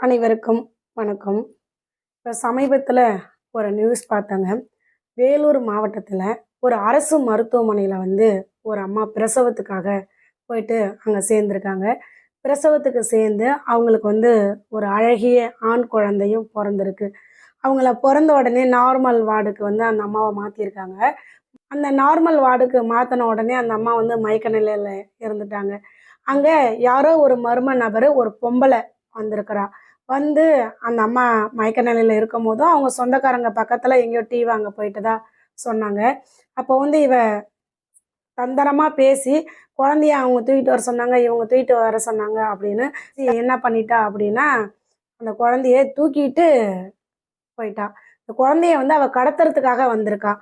அனைவருக்கும் வணக்கம். இப்போ சமீபத்தில் ஒரு நியூஸ் பார்த்தேங்க. வேலூர் மாவட்டத்தில் ஒரு அரசு மருத்துவமனையில் வந்து ஒரு அம்மா பிரசவத்துக்காக போயிட்டு அங்கே சேர்ந்துருக்காங்க. பிரசவத்துக்கு சேர்ந்து அவங்களுக்கு வந்து ஒரு அழகிய ஆண் குழந்தையும் பிறந்திருக்கு. அவங்கள பிறந்த உடனே நார்மல் வார்டுக்கு வந்து அந்த அம்மாவை மாற்றிருக்காங்க அந்த நார்மல் வார்டுக்கு மாற்றின உடனே அந்த அம்மா வந்து மயக்க நிலையில் இருந்துட்டாங்க. அங்கே யாரோ ஒரு மர்ம நபர் ஒரு பொம்பளை வந்திருக்கிறா. வந்து அந்த அம்மா மயக்க நிலையில் இருக்கும் போதும் அவங்க சொந்தக்காரங்க பக்கத்தில் எங்கேயோ டீ வாங்க போயிட்டு சொன்னாங்க. அப்போ வந்து இவ தந்திரமாக பேசி குழந்தைய அவங்க தூக்கிட்டு வர சொன்னாங்க இவங்க தூக்கிட்டு வர சொன்னாங்க அப்படின்னு என்ன பண்ணிட்டா அப்படின்னா அந்த குழந்தைய தூக்கிட்டு போயிட்டா. இந்த குழந்தைய வந்து அவள் கடத்துறதுக்காக வந்திருக்கா.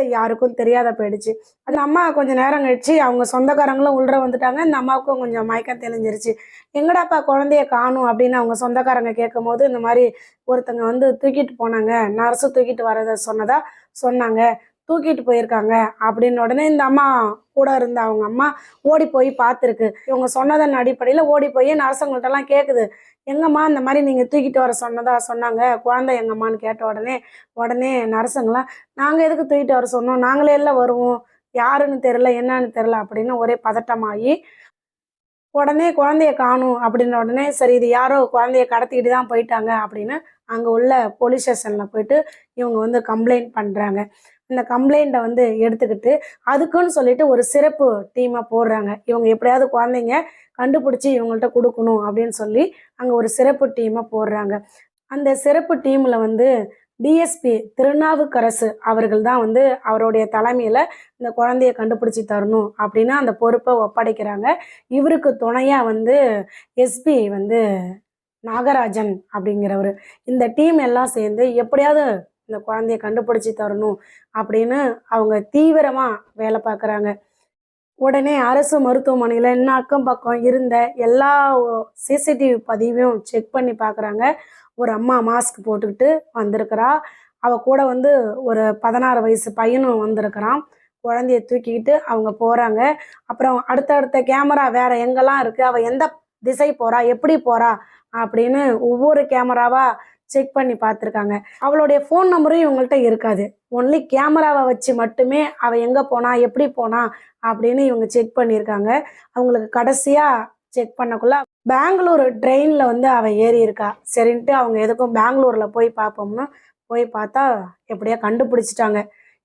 யாருக்கும் தெரியாத போயிடுச்சு. அந்த அம்மா கொஞ்சம் நேரம் கழிச்சு அவங்க சொந்தக்காரங்களும் உள்ள வந்துட்டாங்க. இந்த அம்மாவுக்கும் கொஞ்சம் மயக்கம் தெளிஞ்சிருச்சு. எங்கடாப்பா குழந்தைய காணும் அப்படின்னு அவங்க சொந்தக்காரங்க கேட்கும் போது இந்த மாதிரி ஒருத்தங்க வந்து தூக்கிட்டு போனாங்க. நர்ஸு தூக்கிட்டு வரத சொன்னதா சொன்னாங்க. தூக்கிட்டு போயிருக்காங்க அப்படின்னு உடனே இந்த அம்மா கூட இருந்த அவங்க அம்மா ஓடி போய் பார்த்துருக்கு. இவங்க சொன்னதன் அடிப்படையில் ஓடி போய் நர்ஸுங்கள்ட்டலாம் கேட்குது எங்கம்மா இந்த மாதிரி நீங்கள் தூக்கிட்டு வர சொன்னதா சொன்னாங்க. குழந்தை எங்கம்மான்னு கேட்ட உடனே உடனே நர்ஸுங்களாம் நாங்கள் எதுக்கு தூக்கிட்டு வர சொன்னோம்? நாங்களே எல்லாம் வருவோம். யாருன்னு தெரில என்னன்னு தெரில அப்படின்னு ஒரே பதட்டமாகி உடனே குழந்தைய காணும் அப்படின்ன உடனே சரி இது யாரோ குழந்தைய கடத்திக்கிட்டு தான் போயிட்டாங்க அப்படின்னு அங்கே உள்ள போலீஸ் ஸ்டேஷனில் போயிட்டு இவங்க வந்து கம்ப்ளைண்ட் பண்ணுறாங்க இந்த கம்ப்ளைண்ட்டை வந்து எடுத்துக்கிட்டு அதுக்குன்னு சொல்லிட்டு ஒரு சிறப்பு டீமாக போடுறாங்க. இவங்க எப்படியாவது குழந்தைங்க கண்டுபிடிச்சி இவங்கள்ட்ட கொடுக்கணும் அப்படின்னு சொல்லி அங்கே ஒரு சிறப்பு டீமை போடுறாங்க. அந்த சிறப்பு டீமில் வந்து டிஎஸ்பி திருநாவுக்கரசு அவர்கள் தான் வந்து அவருடைய தலைமையில் இந்த குழந்தைய கண்டுபிடிச்சி தரணும் அப்படின்னு அந்த பொறுப்பை ஒப்படைக்கிறாங்க. இவருக்கு துணையாக வந்து எஸ்பி வந்து நாகராஜன் அப்படிங்கிறவர். இந்த டீம் எல்லாம் சேர்ந்து எப்படியாவது இந்த குழந்தைய கண்டுபிடிச்சி தரணும் அப்படின்னு அவங்க தீவிரமாக வேலை பார்க்குறாங்க. உடனே அரசு மருத்துவமனையில் என்ன அக்கம் பக்கம் இருந்த எல்லா சிசிடிவி பதிவையும் செக் பண்ணி பார்க்குறாங்க. ஒரு அம்மா மாஸ்க் போட்டுக்கிட்டு வந்திருக்கிறா. அவ கூட வந்து ஒரு பதினாறு வயசு பையனும் வந்திருக்கிறான். குழந்தைய தூக்கிக்கிட்டு அவங்க போகிறாங்க அப்புறம் அடுத்தடுத்த கேமரா வேற எங்கெல்லாம் இருக்குது அவள் எந்த திசை போகிறா எப்படி போகிறா அப்படின்னு ஒவ்வொரு கேமராவாக செக் பண்ணி பார்த்துருக்காங்க. அவளுடைய ஃபோன் நம்பரும் இவங்கள்ட்ட இருக்காது. ஒன்லி கேமராவை வச்சு மட்டுமே அவள் எங்கே போனா எப்படி போனா அப்படின்னு இவங்க செக் பண்ணியிருக்காங்க. அவங்களுக்கு கடைசியாக செக் பண்ணக்குள்ள பெங்களூர் ட்ரெயினில் வந்து அவள் ஏறி இருக்கா சரின்ட்டு அவங்க எதுக்கும் பெங்களூரில் போய் பார்ப்போம்னா போய் பார்த்தா எப்படியா கண்டுபிடிச்சிட்டாங்க.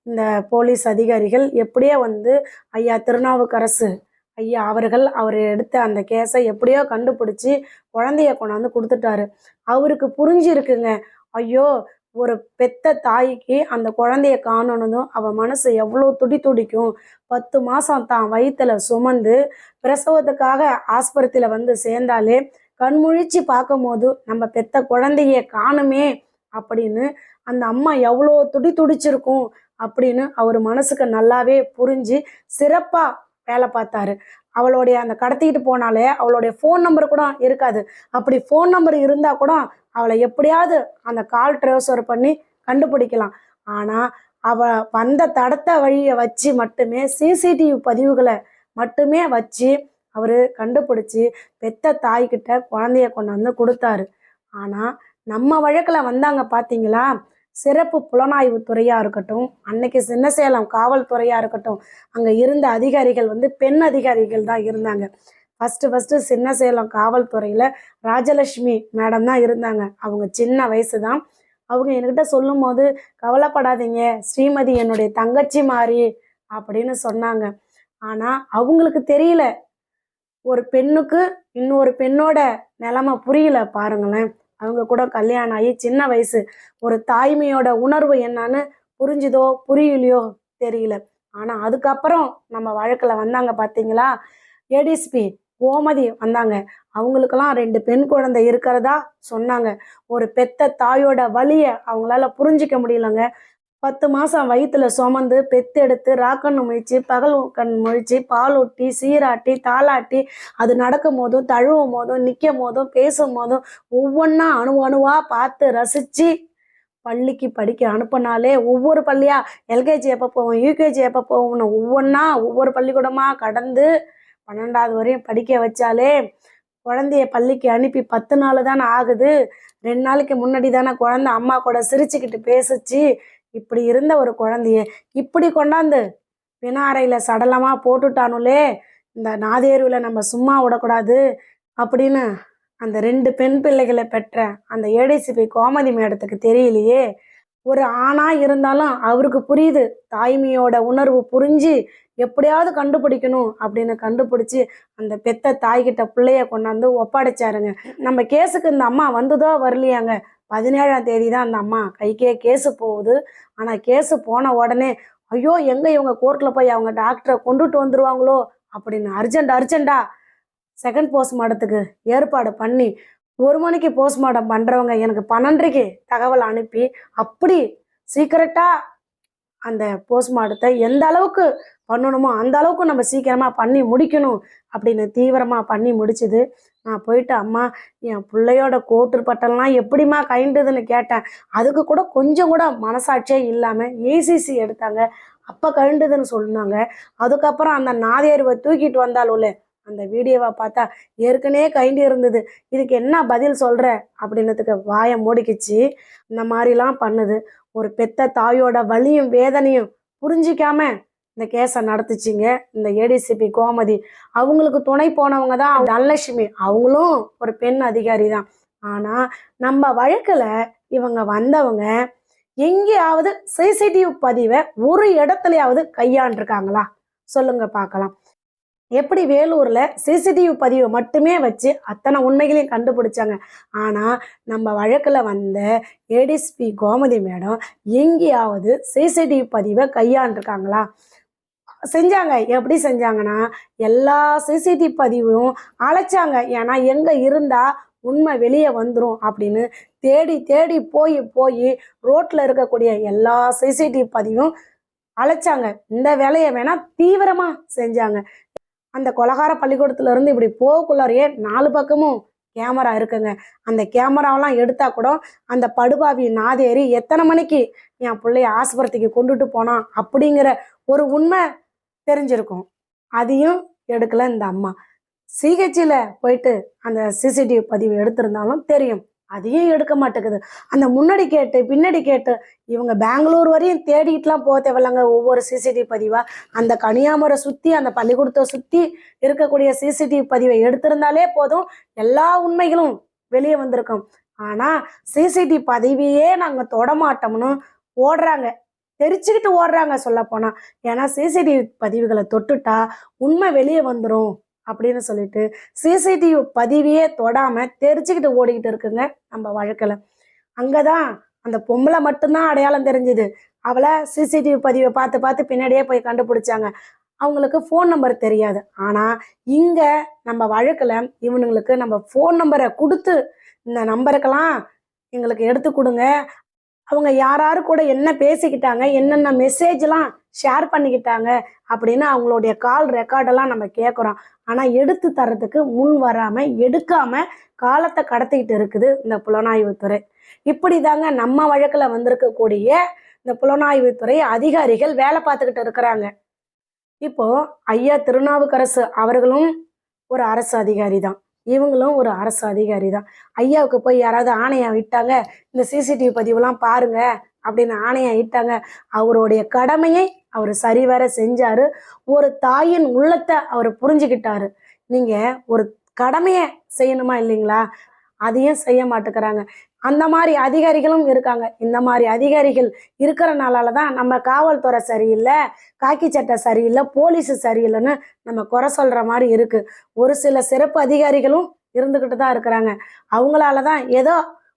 இந்த போலீஸ் அதிகாரிகள் எப்படியோ வந்து ஐயா திருநாவுக்கரசு ஐயா அவர்கள் அவர் எடுத்த அந்த கேஸை எப்படியோ கண்டுபிடிச்சி குழந்தைய கொண்டாந்து கொடுத்துட்டாரு. அவருக்கு புரிஞ்சிருக்குங்க ஐயோ ஒரு பெத்த தாய்க்கு அந்த குழந்தைய காணணுதும் அவ மனசு எவ்வளோ துடி துடிக்கும். பத்து மாதம் தான் வயிற்றுல சுமந்து பிரசவத்துக்காக ஆஸ்பத்திரியில் வந்து சேர்ந்தாலே கண்முழிச்சு பார்க்கும்போது நம்ம பெத்த குழந்தைய காணுமே அப்படின்னு அந்த அம்மா எவ்வளோ துடி துடிச்சிருக்கும் அப்படின்னு அவர் மனசுக்கு நல்லாவே புரிஞ்சு சிறப்பாக வேலை பார்த்தாரு. அவளுடைய அந்த கடத்திக்கிட்டு போனாலே அவளுடைய ஃபோன் நம்பர் கூட இருக்காது. அப்படி ஃபோன் நம்பர் இருந்தால் கூட அவளை எப்படியாவது அந்த கால் ட்ரான்ஸ்ஃபர் பண்ணி கண்டுபிடிக்கலாம். ஆனால் அவள் வந்த தடத்த வழியை வச்சு மட்டுமே சிசிடிவி பதிவுகளை மட்டுமே வச்சு அவர் கண்டுபிடிச்சி பெத்த தாய்கிட்ட குழந்தைய கொண்டாந்து கொடுத்தாரு. ஆனால் நம்ம வழக்கில் வந்தாங்க பார்த்தீங்களா சிறப்பு புலனாய்வு துறையாக இருக்கட்டும் அன்னைக்கு சின்னசேலம் காவல்துறையாக இருக்கட்டும் அங்கே இருந்த அதிகாரிகள் வந்து பெண் அதிகாரிகள் தான் இருந்தாங்க. ஃபஸ்ட்டு ஃபஸ்ட்டு சின்னசேலம் காவல்துறையில் ராஜலட்சுமி மேடம் தான் இருந்தாங்க. அவங்க சின்ன வயசு தான் அவங்க என்கிட்ட சொல்லும்போது கவலைப்படாதீங்க ஸ்ரீமதி என்னுடைய தங்கச்சி மாதிரி அப்படின்னு சொன்னாங்க. ஆனால் அவங்களுக்கு தெரியல. ஒரு பெண்ணுக்கு இன்னொரு பெண்ணோட நிலமை புரியல பாருங்களேன். அவங்க கூட கல்யாணம் ஆகி சின்ன வயசு. ஒரு தாய்மையோட உணர்வு என்னன்னு புரிஞ்சுதோ புரியலையோ தெரியல. ஆனால் அதுக்கப்புறம் நம்ம வழக்கில் வந்தாங்க பார்த்தீங்களா ஏடிஎஸ்பி கோமதி வந்தாங்க. அவங்களுக்கெல்லாம் ரெண்டு பெண் குழந்தை இருக்கிறதா சொன்னாங்க. ஒரு பெத்த தாயோட வழியை அவங்களால புரிஞ்சிக்க முடியலங்க. பத்து மாதம் வயிற்றுல சுமந்து பெத்தெடுத்து ராக்கண்ணு முழிச்சு பகல் கண் முழிச்சு பாலூட்டி சீராட்டி தாளாட்டி அது நடக்கும் போதும் தழுவும் போதும் நிற்கும் போதும் பேசும் போதும் ஒவ்வொன்றா அணு அணுவாக பார்த்து ரசித்து பள்ளிக்கு படிக்க அனுப்பினாலே ஒவ்வொரு பள்ளியாக எல்கேஜி எப்போ போவோம் யூகேஜி எப்போ போவோம்னு ஒவ்வொன்றா ஒவ்வொரு பள்ளிக்கூடமாக கடந்து பன்னெண்டாவது வரையும் படிக்க வச்சாலே குழந்தைய பள்ளிக்கு அனுப்பி பத்து நாள் தானே ஆகுது. ரெண்டு நாளைக்கு முன்னாடி தானே குழந்தை அம்மா கூட சிரிச்சுக்கிட்டு பேசிச்சு. இப்படி இருந்த ஒரு குழந்தைய இப்படி கொண்டாந்து வினாரையில் சடலமாக போட்டுட்டானுலே இந்த நாதேருவில் நம்ம சும்மா விடக்கூடாது அப்படின்னு அந்த ரெண்டு பெண் பிள்ளைகளை பெற்ற அந்த ஏடிசிபி கோமதி மேடத்துக்கு தெரியலையே. ஒரு ஆணா இருந்தாலும் அவருக்கு புரியுது தாய்மையோட உணர்வு புரிஞ்சு எப்படியாவது கண்டுபிடிக்கணும் அப்படின்னு கண்டுபிடிச்சி அந்த பெத்த தாய்கிட்ட பிள்ளைய கொண்டாந்து ஒப்படைச்சாருங்க. நம்ம கேஸுக்கு இந்த அம்மா வந்ததோ வரலையாங்க. பதினேழாம் தேதி தான் அந்த அம்மா கைக்கே கேஸு போகுது. ஆனால் கேஸு போன உடனே ஐயோ எங்கே இவங்க கோர்ட்டில் போய் அவங்க டாக்டரை கொண்டுட்டு வந்துருவாங்களோ? அப்படின்னு அர்ஜென்ட் அர்ஜெண்டா செகண்ட் போஸ்ட்மார்ட்டத்துக்கு ஏற்பாடு பண்ணி ஒரு மணிக்கு போஸ்ட்மார்ட்டம் பண்ணுறவங்க எனக்கு பன்னெண்டரைக்கு தகவல் அனுப்பி அப்படி சீக்கிரட்டாக அந்த போஸ்ட்மார்ட்டத்தை எந்த அளவுக்கு பண்ணணுமோ அந்த அளவுக்கு நம்ம சீக்கிரமாக பண்ணி முடிக்கணும் அப்படின்னு தீவிரமாக பண்ணி முடிச்சுது. நான் போயிட்டு அம்மா என் பிள்ளையோட கோட்டு பட்டெல்லாம் எப்படிம்மா கைண்டுதுன்னு கேட்டேன். அதுக்கு கூட கொஞ்சம் கூட மனசாட்சியே இல்லாமல் ஏசிசி எடுத்தாங்க. அப்போ கழுண்டுதுன்னு சொன்னாங்க. அதுக்கப்புறம் அந்த நாதேருவை தூக்கிட்டு வந்தாலும்ல அந்த வீடியோவை பார்த்தா ஏற்கனவே கைண்டி இருந்தது. இதுக்கு என்ன பதில் சொல்கிற அப்படின்னதுக்கு வாயை மூடிக்கிச்சு. இந்த மாதிரிலாம் பண்ணுது. ஒரு பெத்த தாயோட வலியும் வேதனையும் புரிஞ்சிக்காம இந்த கேஸை நடத்துச்சிங்க இந்த ஏடிசிபி கோமதி அவங்களுக்கு துணை போனவங்க தான் தனலட்சுமி அவங்களும் ஒரு பெண் அதிகாரி தான் ஆனால் நம்ம வழக்கில் இவங்க வந்தவங்க எங்கேயாவது சிசிடிவி பதிவை ஒரு இடத்துலையாவது கையாண்டிருக்காங்களா? சொல்லுங்க பார்க்கலாம். எப்படி வேலூர்ல சிசிடிவி பதிவை மட்டுமே வச்சு அத்தனை உண்மைகளையும் கண்டுபிடிச்சாங்க? ஆனா நம்ம வழக்குல வந்த ஏடிஸ்பி கோமதி மேடம் எங்கேயாவது சிசிடிவி பதிவை கையாண்டிருக்காங்களா? செஞ்சாங்க. எப்படி செஞ்சாங்கன்னா எல்லா சிசிடிவி பதிவும் அழைச்சாங்க. ஏன்னா எங்கே இருந்தால் உண்மை வெளியே வந்துடும் அப்படின்னு தேடி தேடி போய் போய் ரோட்டில் இருக்கக்கூடிய எல்லா சிசிடிவி பதிவும் அழைச்சாங்க. இந்த வேலையை வேணால் தீவிரமாக செஞ்சாங்க. அந்த கொலகார பள்ளிக்கூடத்துலேருந்து இப்படி போகக்குள்ளாரையே நாலு பக்கமும் கேமரா இருக்குங்க. அந்த கேமராவெல்லாம் எடுத்தால் கூட அந்த படுபாவி நாதேறி எத்தனை மணிக்கு என் பிள்ளைய ஆஸ்பத்திரிக்கு கொண்டுட்டு போனான் அப்படிங்கிற ஒரு உண்மை தெரிஞ்சிருக்கும். அதையும் எடுக்கல இந்த அம்மா. சிஹெச்சில் போயிட்டு அந்த சிசிடிவி பதிவு எடுத்திருந்தாலும் தெரியும். அதையும் எடுக்க மாட்டேங்குது. அந்த முன்னாடி கேட்டு பின்னாடி கேட்டு இவங்க பெங்களூர் வரையும் தேடிட்டுலாம் போக தேவையில்லைங்க. ஒவ்வொரு சிசிடிவி பதிவாக அந்த கனியாமரை சுற்றி அந்த பள்ளிக்கூடத்தை சுற்றி இருக்கக்கூடிய சிசிடிவி பதிவை எடுத்திருந்தாலே போதும். எல்லா உண்மைகளும் வெளியே வந்திருக்கும். ஆனால் சிசிடிவி பதிவையே நாங்கள் தொடமாட்டோம்னு ஓடுறாங்க. தெரிச்சுக்கிட்டு ஓடுறாங்க சொல்ல போனா ஏன்னா சிசிடிவி பதிவுகளை தொட்டுட்டா உண்மை வெளியே வந்துடும் அப்படின்னு சொல்லிட்டு சிசிடிவி பதிவையே தொடாம தெரிச்சுக்கிட்டு ஓடிக்கிட்டு இருக்குங்க நம்ம வழக்கில் அங்கதான் அந்த பொம்பளை மட்டும்தான் அடையாளம் தெரிஞ்சுது. அவளை சிசிடிவி பதிவை பார்த்து பார்த்து பின்னாடியே போய் கண்டுபிடிச்சாங்க. அவங்களுக்கு ஃபோன் நம்பர் தெரியாது. ஆனால் இங்கே நம்ம வழக்கில் இவனுங்களுக்கு நம்ம ஃபோன் நம்பரை கொடுத்து இந்த நம்பருக்கெல்லாம் எங்களுக்கு எடுத்து கொடுங்க. அவங்க யார் கூட என்ன பேசிக்கிட்டாங்க என்னென்ன மெசேஜ்லாம் ஷேர் பண்ணிக்கிட்டாங்க அப்படின்னு அவங்களுடைய கால் ரெக்கார்டெல்லாம் நம்ம கேட்குறோம் ஆனால் எடுத்து தரத்துக்கு முன் வராமல் எடுக்காமல் காலத்தை கடத்திக்கிட்டு இருக்குது இந்த புலனாய்வுத்துறை இப்படி தாங்க நம்ம வழக்கில் வந்திருக்கக்கூடிய இந்த புலனாய்வுத்துறை அதிகாரிகள் வேலை பார்த்துக்கிட்டு இருக்கிறாங்க. இப்போ ஐயா திருநாவுக்கரசு அவர்களும் ஒரு அரசு அதிகாரி தான். இவங்களும் ஒரு அரசு அதிகாரி தான் ஐயாவுக்கு போய் யாராவது ஆணையம் விட்டாங்க இந்த சிசிடிவி பதிவுலாம் பாருங்க அப்படின்னு ஆணையம் இட்டாங்க. அவருடைய கடமையை அவர் சரிவர செஞ்சாரு. ஒரு தாயின் உள்ளத்தை அவர் புரிஞ்சுக்கிட்டாரு. நீங்க ஒரு கடமையை செய்யணுமா இல்லைங்களா? அதையும் செய்ய மாட்டேங்கிறாங்க. அந்த மாதிரி அதிகாரிகளும் இருக்காங்க. இந்த மாதிரி அதிகாரிகள் இருக்கிறனால தான் நம்ம காவல்துறை சரியில்லை காக்கி சட்டை சரியில்லை போலீஸ் சரியில்லைன்னு நம்ம குறை சொல்கிற மாதிரி இருக்குது ஒரு சில சிறப்பு அதிகாரிகளும் இருந்துக்கிட்டு தான் இருக்கிறாங்க. அவங்களால தான் ஏதோ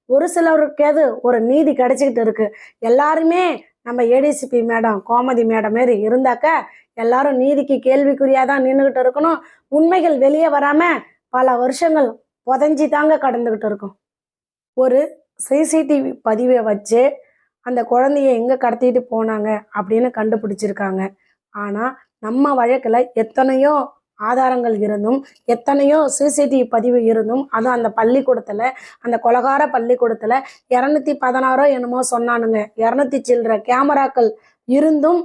ஒரு சிலருக்கேது ஒரு நீதி கிடைச்சிக்கிட்டு இருக்குது எல்லாருமே நம்ம ஏடிசிபி மேடம் கோமதி மேடம் மாரி இருந்தாக்க எல்லாரும் நீதிக்கு கேள்விக்குறியாக தான் நின்றுக்கிட்டு இருக்கணும். உண்மைகள் வெளியே வராமல் பல வருஷங்கள் புதஞ்சி தாங்க கடந்துக்கிட்டு இருக்கும். ஒரு சிசிடிவி பதிவை வச்சு அந்த குழந்தைய எங்கே கடத்திட்டு போனாங்க அப்படின்னு கண்டுபிடிச்சிருக்காங்க. ஆனால் நம்ம வழக்கில் எத்தனையோ ஆதாரங்கள் இருந்தும் எத்தனையோ சிசிடிவி பதிவு இருந்தும் அதுவும் அந்த பள்ளிக்கூடத்தில் அந்த கொலகார பள்ளிக்கூடத்தில் இரநூத்தி பதினாறோ என்னமோ சொன்னானுங்க. இரநூத்தி சில்லற கேமராக்கள் இருந்தும்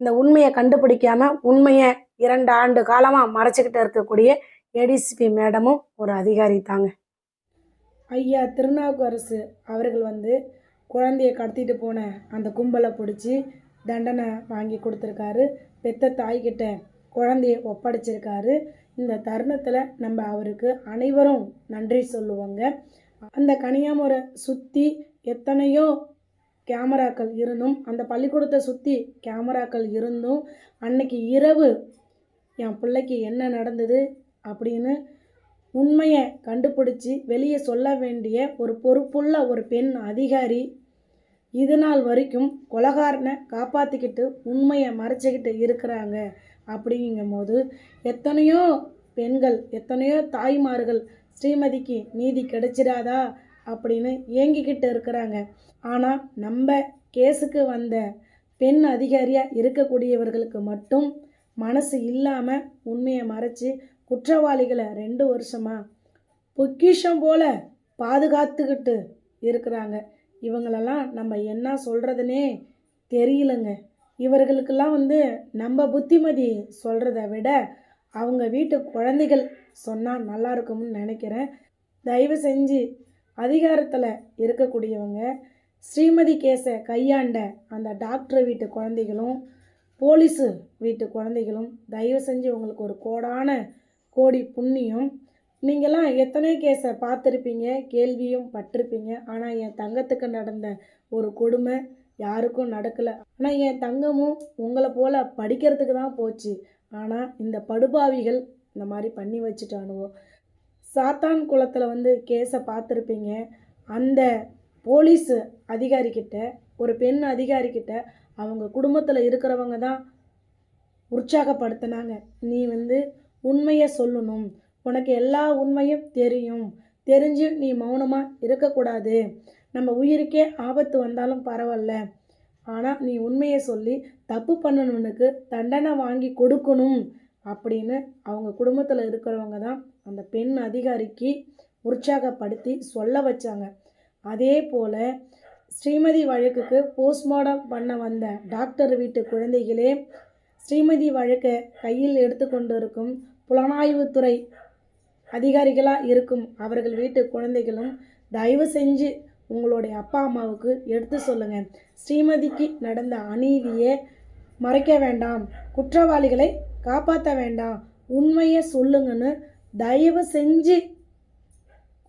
இந்த உண்மையை கண்டுபிடிக்காம உண்மையை இரண்டு ஆண்டு காலமாக மறைச்சிக்கிட்டு இருக்கக்கூடிய ஏடிசிபி மேடமும் ஒரு அதிகாரி தாங்க. ஐயா திருநாவுக்கரசு அவர்கள் வந்து குழந்தையை கடத்திட்டு போன அந்த கும்பலை பிடிச்சி தண்டனை வாங்கி கொடுத்துருக்காரு. பெத்த தாய்கிட்ட குழந்தைய ஒப்படைச்சிருக்காரு. இந்த தருணத்தில் நம்ம அவருக்கு அனைவரும் நன்றி சொல்லுவோங்க. அந்த கனியாமுறை சுற்றி எத்தனையோ கேமராக்கள் இருந்தும் அந்த பள்ளிக்கூடத்தை சுற்றி கேமராக்கள் இருந்தும் அன்னைக்கு இரவு என் பிள்ளைக்கு என்ன நடந்தது அப்படின்னு உண்மையை கண்டுபிடிச்சி வெளியே சொல்ல வேண்டிய ஒரு பொறுப்புள்ள ஒரு பெண் அதிகாரி இது நாள் வரைக்கும் கொலகாரனை காப்பாற்றிக்கிட்டு உண்மையை மறைச்சிக்கிட்டு இருக்கிறாங்க. அப்படிங்கும் போது எத்தனையோ பெண்கள் எத்தனையோ தாய்மார்கள் ஸ்ரீமதிக்கு நீதி கிடைச்சிடாதா அப்படின்னு ஏங்கிக்கிட்டு இருக்கிறாங்க. ஆனால் நம்ம கேஸுக்கு வந்த பெண் அதிகாரியாக இருக்கக்கூடியவர்களுக்கு மட்டும் மனசு இல்லாமல் உண்மையை மறைச்சி குற்றவாளிகளை ரெண்டு வருஷமாக பொக்கிஷம் போல பாதுகாத்துக்கிட்டு இருக்கிறாங்க. இவங்களெல்லாம் நம்ம என்ன சொல்கிறதுனே தெரியலங்க. இவர்களுக்கெல்லாம் வந்து நம்ம புத்திமதி சொல்கிறத விட அவங்க வீட்டு குழந்தைகள் சொன்னால் நல்லா இருக்கும்னு நினைக்கிறேன். தயவு செஞ்சு அதிகாரத்தில் இருக்கக்கூடியவங்க ஸ்ரீமதி கேஸை கையாண்ட அந்த டாக்டர் வீட்டு குழந்தைகளும் போலீஸு வீட்டு குழந்தைகளும் தயவு செஞ்சு உங்களுக்கு ஒரு கோடான கோடி புண்ணியம். நீங்கள்லாம் எத்தனை கேஸை பார்த்துருப்பீங்க? கேள்வியும் பட்டிருப்பீங்க. ஆனால் என் தங்கத்துக்கு நடந்த ஒரு கொடுமை யாருக்கும் நடக்கலை. ஆனால் என் தங்கமும் உங்களை போல் படிக்கிறதுக்கு தான் போச்சு. ஆனால் இந்த படுபாவிகள் இந்த மாதிரி பண்ணி வச்சுட்டானுவோ. சாத்தான் குளத்தில் வந்து கேஸை பார்த்துருப்பீங்க. அந்த போலீஸ் அதிகாரிக்கிட்ட ஒரு பெண் அதிகாரிக்கிட்ட அவங்க குடும்பத்தில் இருக்கிறவங்க தான் உற்சாகப்படுத்தினாங்க. நீ வந்து உண்மையை சொல்லணும். உனக்கு எல்லா உண்மையும் தெரியும். தெரிஞ்சு நீ மௌனமாக இருக்கக்கூடாது. நம்ம உயிருக்கே ஆபத்து வந்தாலும் பரவாயில்ல. ஆனால் நீ உண்மையை சொல்லி தப்பு பண்ணணுனுக்கு தண்டனை வாங்கி கொடுக்கணும் அப்படின்னு அவங்க குடும்பத்தில் இருக்கிறவங்க தான் அந்த பெண் அதிகாரிக்கு உற்சாகப்படுத்தி சொல்ல வச்சாங்க. அதே போல் ஸ்ரீமதி வழக்குக்கு போஸ்ட்மார்டம் பண்ண வந்த டாக்டர் வீட்டு குழந்தைகளே ஸ்ரீமதி வழக்கை கையில் எடுத்துக்கொண்டு இருக்கும் புலனாய்வுத்துறை அதிகாரிகளாக இருக்கும் அவர்கள் வீட்டு குழந்தைகளும் தயவு செஞ்சு உங்களுடைய அப்பா அம்மாவுக்கு எடுத்து சொல்லுங்கள் ஸ்ரீமதிக்கு நடந்த அநீதியை மறைக்க வேண்டாம். குற்றவாளிகளை காப்பாற்ற வேண்டாம். உண்மையை சொல்லுங்கன்னு தயவு செஞ்சு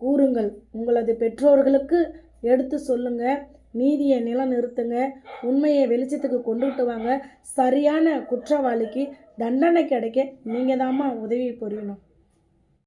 கூறுங்கள். உங்களது பெற்றோர்களுக்கு எடுத்து சொல்லுங்கள் நீதியை நிலநிறுத்துங்க. உண்மையை வெளிச்சத்துக்கு கொண்டுட்டு வாங்க. சரியான குற்றவாளிக்கு தண்டனை கிடைக்க நீங்கள் தாம்மா உதவி புரியணும்.